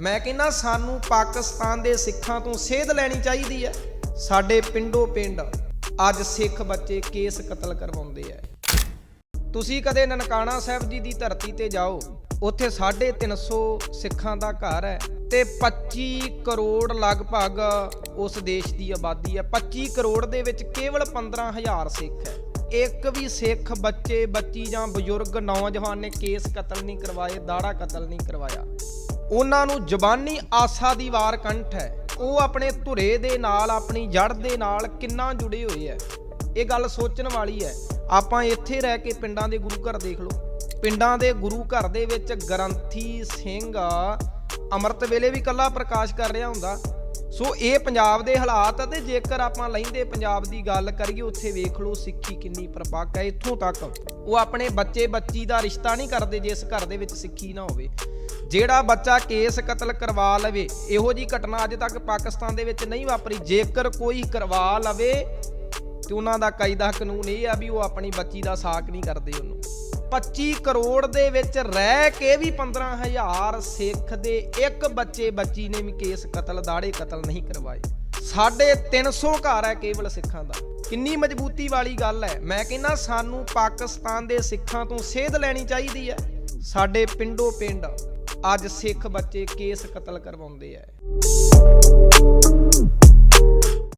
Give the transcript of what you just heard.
ਮੈਂ ਕਹਿੰਦਾ ਸਾਨੂੰ ਪਾਕਿਸਤਾਨ ਦੇ ਸਿੱਖਾਂ ਤੋਂ ਸੇਧ ਲੈਣੀ ਚਾਹੀਦੀ ਹੈ। ਸਾਡੇ ਪਿੰਡੋ ਪਿੰਡ ਅੱਜ ਸਿੱਖ ਬੱਚੇ ਕੇਸ ਕਤਲ ਕਰਵਾਉਂਦੇ ਆ। ਤੁਸੀਂ ਕਦੇ ਨਨਕਾਣਾ ਸਾਹਿਬ ਜੀ ਦੀ ਧਰਤੀ ਤੇ ਜਾਓ। ਉੱਥੇ 350 ਸਿੱਖਾਂ ਦਾ ਘਰ ਹੈ ਤੇ 25 ਕਰੋੜ ਲਗਭਗ ਉਸ ਦੇਸ਼ ਦੀ ਆਬਾਦੀ ਹੈ। 25 ਕਰੋੜ ਦੇ ਵਿੱਚ ਕੇਵਲ 15000 ਸਿੱਖ ਹੈ। ਇੱਕ ਵੀ ਸਿੱਖ ਬੱਚੇ, ਬੱਚੀ ਜਾਂ ਬਜ਼ੁਰਗ ਨੌਜਵਾਨ ਨੇ ਕੇਸ ਕਤਲ ਨਹੀਂ ਕਰਵਾਏ, ਦਾੜਾ ਕਤਲ ਨਹੀਂ ਕਰਵਾਇਆ। ਉਹਨਾਂ ਨੂੰ ਜ਼ਬਾਨੀ ਆਸਾ ਦੀ ਵਾਰ ਕੰਠ ਹੈ। ਉਹ ਆਪਣੇ ਧੁਰੇ ਦੇ ਨਾਲ, ਆਪਣੀ ਜੜ ਦੇ ਨਾਲ ਕਿੰਨਾ ਜੁੜੇ ਹੋਏ ਹੈ। ਇਹ ਗੱਲ ਸੋਚਣ ਵਾਲੀ ਹੈ। ਆਪਾਂ ਇੱਥੇ ਰਹਿ ਕੇ ਪਿੰਡਾਂ ਦੇ ਗੁਰੂ ਘਰ ਦੇਖ ਲਓ। ਪਿੰਡਾਂ ਦੇ ਗੁਰੂ ਘਰ ਦੇ ਵਿੱਚ ਗ੍ਰੰਥੀ ਸਿੰਘ ਅੰਮ੍ਰਿਤ ਵੇਲੇ ਵੀ ਕੱਲਾ ਪ੍ਰਕਾਸ਼ ਕਰ ਰਿਹਾ ਹੁੰਦਾ। ਸੋ ਇਹ ਪੰਜਾਬ ਦੇ ਹਾਲਾਤ ਆ ਤੇ ਜੇਕਰ ਆਪਾਂ ਲੈਂਦੇ ਪੰਜਾਬ ਦੀ ਗੱਲ ਕਰੀਏ, ਉੱਥੇ ਵੇਖ ਲਓ ਸਿੱਖੀ ਕਿੰਨੀ ਪ੍ਰਪੱਕ ਹੈ ਇੱਥੋਂ ਤੱਕ ਉਹ ਆਪਣੇ ਬੱਚੇ ਬੱਚੀ ਦਾ ਰਿਸ਼ਤਾ ਨਹੀਂ ਕਰਦੇ ਜਿਸ ਘਰ ਦੇ ਵਿੱਚ ਸਿੱਖੀ ਨਾ ਹੋਵੇ। ਜਿਹੜਾ ਬੱਚਾ ਕੇਸ ਕਤਲ ਕਰਵਾ ਲਵੇ, ਇਹੋ ਜੀ ਘਟਨਾ ਅੱਜ ਤੱਕ ਪਾਕਿਸਤਾਨ ਦੇ ਵਿੱਚ ਨਹੀਂ ਵਾਪਰੀ। ਜੇਕਰ ਕੋਈ ਕਰਵਾ ਲਵੇ, ਤੇ ਉਹਨਾਂ ਦਾ ਕਾਇਦਾ ਕਾਨੂੰਨ ਇਹ ਆ ਵੀ ਉਹ ਆਪਣੀ ਬੱਚੀ ਦਾ ਸਾਕ ਨਹੀਂ ਕਰਦੇ ਉਹਨੂੰ। 25 ਕਰੋੜ ਦੇ ਵਿੱਚ ਰਹਿ ਕੇ ਵੀ 15000 ਸਿੱਖ ਦੇ ਇੱਕ ਬੱਚੇ ਬੱਚੀ ਨੇ ਵੀ ਕੇਸ ਕਤਲ ਦਾੜੇ ਕਤਲ ਨਹੀਂ ਕਰਵਾਏ। ਸਾਡੇ 300 ਘਰ ਹੈ ਕੇਵਲ ਸਿੱਖਾਂ ਦਾ। ਕਿੰਨੀ ਮਜ਼ਬੂਤੀ ਵਾਲੀ ਗੱਲ ਹੈ। ਮੈਂ ਕਹਿੰਦਾ ਸਾਨੂੰ ਪਾਕਿਸਤਾਨ ਦੇ ਸਿੱਖਾਂ ਤੋਂ ਸੇਧ ਲੈਣੀ ਚਾਹੀਦੀ ਹੈ। ਸਾਡੇ ਪਿੰਡੋ ਪਿੰਡ ਅੱਜ ਸਿੱਖ ਬੱਚੇ ਕੇਸ ਕਤਲ ਕਰਵਾਉਂਦੇ ਆ